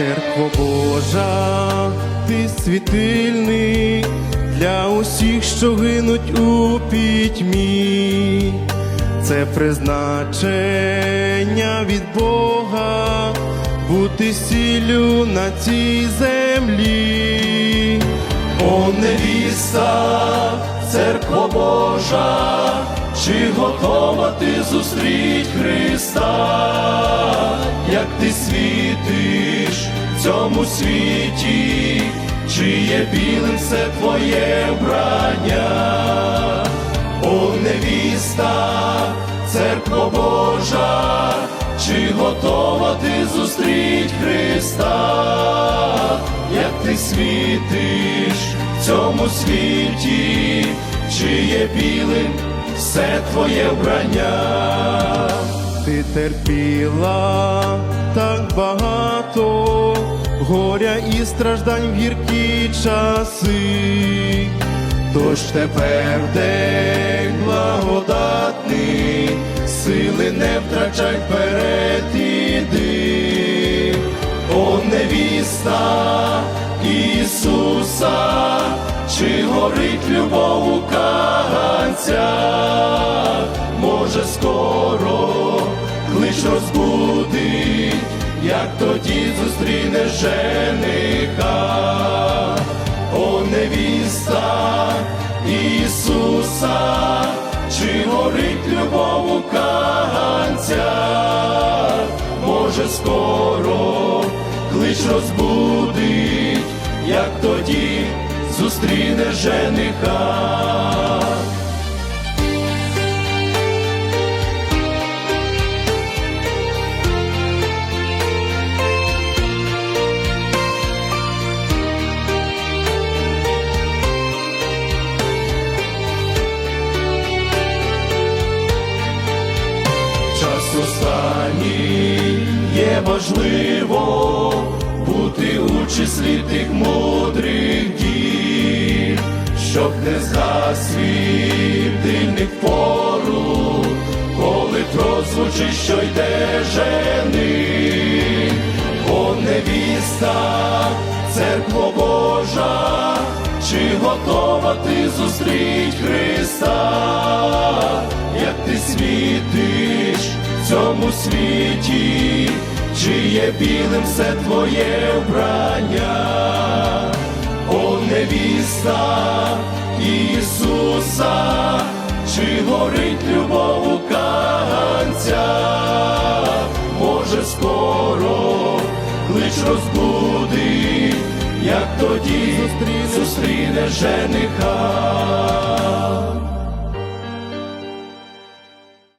Церкво Божа, ти світильник для усіх, що гинуть у пітьмі. Це призначення від Бога бути сіллю на цій землі. О, невіста, церква Божа, чи готова ти зустріть Христа, як ти світиш в цьому світі, чи є білим все твоє вбрання? О, невіста, церква Божа, чи готова ти зустріть Христа, як ти світиш в цьому світі, чи є білим все твоє вбрання? Ти терпіла так багато горя і страждань в гіркі часи. Тож тепер день благодатний, сили не втрачай вперед іди, о невіста Ісуса, чи горить любов у каганцях, може скоро як тоді зустрінеш жениха, о невіста Ісуса, чи горить любов у каганцях, може скоро клич розбудить, як тоді зустрінеш жениха. Важливо бути у числі тих мудрих дій, щоб не згас світильник пору, коли прозвучить, що йде жени, о невіста, церкво Божа, чи готова ти зустріть Христа, як ти світиш в цьому світі, чи є білим все твоє вбрання, о невіста Ісуса, чи горить любов у каганцях, може скоро клич розбудить, як тоді зустріне жениха.